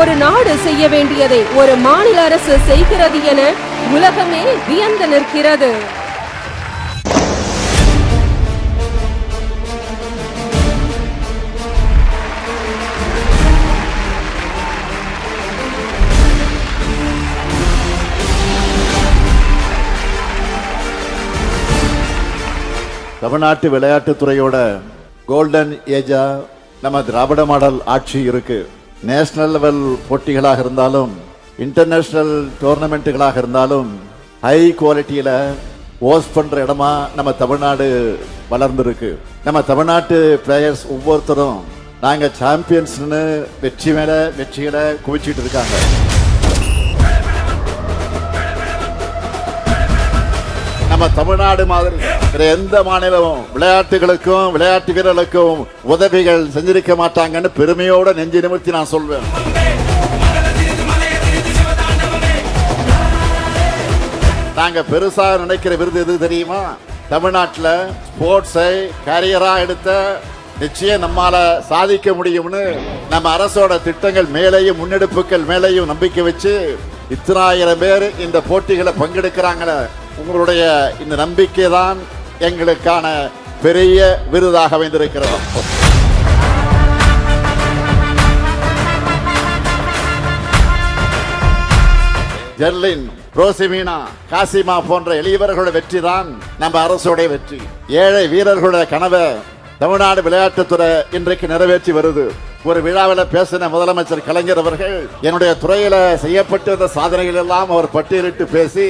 ஒரு நாடு செய்ய வேண்டியதை ஒரு மாநில அரசு செய்கிறது என உலகமே வியந்து நிற்கிறது. தமிழ்நாட்டு விளையாட்டுத்துறையோட கோல்டன் ஏஜா நம்ம திராவிட மாடல் ஆட்சி இருக்கு. நேஷனல் லெவல் போட்டிகளாக இருந்தாலும் இன்டர்நேஷனல் டோர்னமெண்ட்டுகளாக இருந்தாலும் ஹை குவாலிட்டியில் ஓஸ் பண்ணுற இடமா நம்ம தமிழ்நாடு வளர்ந்துருக்கு. நம்ம தமிழ்நாட்டு பிளேயர்ஸ் ஒவ்வொருத்தரும் நாங்கள் சாம்பியன்ஸ்னு வெற்றி மேலே வெற்றிகளை குவிச்சிட்டு இருக்காங்க. நம்ம தமிழ்நாடு மாதிரி வேற எந்த மாநிலமும் விளையாட்டுகளுக்கும் விளையாட்டு வீரர்களுக்கும் உதவிகள் செஞ்சிருக்க மாட்டாங்கன்னு பெருமையோட நெஞ்சு நிமிர்த்தி நான் சொல்வேன். நாங்க பெருசா நினைக்கிற விருது எது தெரியுமா? தமிழ்நாட்டில் ஸ்போர்ட்ஸை கேரியரா எடுத்த நிச்சயம் நம்மால சாதிக்க முடியும்னு நம்ம அரசோட திட்டங்கள் மேலேயும் முன்னெடுப்புகள் மேலேயும் நம்பிக்கை வச்சு இத்தனாயிரம் பேர் இந்த போட்டிகளை பங்கெடுக்கிறாங்களே. உங்களுடைய இந்த நம்பிக்கை தான் எங்களுக்கான பெரிய விருதாக அமைந்திருக்கிறது. ஜெர்லின் ரோசிமீனா காசிமா போன்ற எளியவர்களோட வெற்றி தான் நம்ம அரசுடைய வெற்றி. ஏழை வீரர்களுடைய கனவை தமிழ்நாடு விளையாட்டுத்துறை இன்றைக்கு நிறைவேற்றி வருது. ஒரு விழாவில் பேசின முதலமைச்சர் கலைஞர் அவர்கள் என்னுடைய துறையில செய்யப்பட்டிருந்த சாதனைகள் எல்லாம் அவர் பட்டியலிட்டு பேசி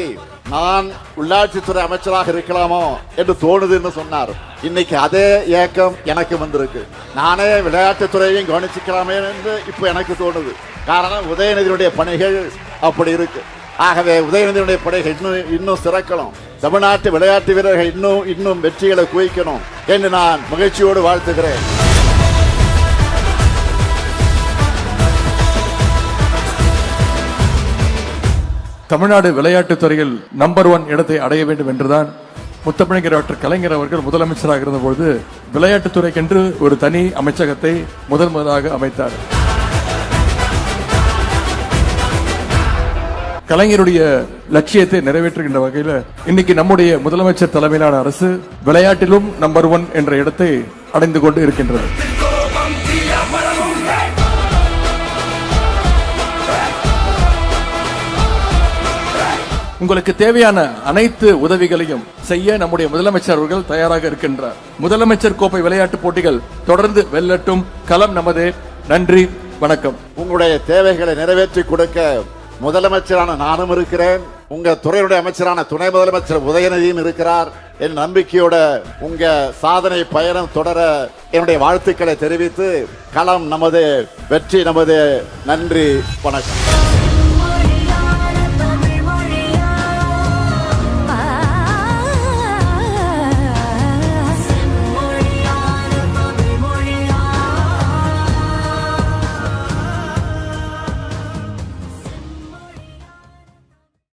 நான் உள்ளாட்சித்துறை அமைச்சராக இருக்கலாமோ என்று தோணுதுன்னு சொன்னார். இன்னைக்கு அதே ஏக்கம் எனக்கு வந்திருக்கு. நானே விளையாட்டுத்துறையையும் கவனிச்சுக்கலாமே என்று இப்போ எனக்கு தோணுது. காரணம் உதயநிதியுடைய பணிகள் அப்படி இருக்கு. ஆகவே உதயநிதியுடைய படைகள் இன்னும் இன்னும் சிறக்கணும். தமிழ்நாட்டு விளையாட்டு வீரர்கள் இன்னும் இன்னும் வெற்றிகளை குவிக்கணும் என்று நான் மகிழ்ச்சியோடு வாழ்த்துகிறேன். தமிழ்நாடு விளையாட்டுத் துறையில் நம்பர் ஒன் இடத்தை அடைய வேண்டும் என்றுதான் முத்தமிழர் டாக்டர் கலைஞர் அவர்கள் முதலமைச்சராக இருந்தபோது விளையாட்டுத்துறைக்கென்று ஒரு தனி அமைச்சகத்தை முதல் முதலாக அமைத்தார். கலைஞருடைய லட்சியத்தை நிறைவேற்றுகின்ற வகையில் இன்னைக்கு நம்முடைய முதலமைச்சர் தலைமையிலான அரசு விளையாட்டிலும் நம்பர் ஒன் என்ற இடத்தை அடைந்து கொண்டு இருக்கின்றது. உங்களுக்கு தேவையான அனைத்து உதவிகளையும் செய்ய நம்முடைய முதலமைச்சர் அவர்கள் தயாராக இருக்கின்றார். முதலமைச்சர் கோப்பை விளையாட்டுப் போட்டிகள் தொடர்ந்து வெல்லட்டும். களம் நமது. நன்றி. வணக்கம். உங்களுடைய தேவைகளை நிறைவேற்றி கொடுக்க முதலமைச்சரான நானும் இருக்கிறேன். உங்க துறையுடைய அமைச்சரான துணை முதலமைச்சர் உதயநிதியும் இருக்கிறார். என் நம்பிக்கையோட உங்க சாதனை பயணம் தொடர என்னுடைய வாழ்த்துக்களை தெரிவித்து களம் நமது வெற்றி நமது. நன்றி. வணக்கம்.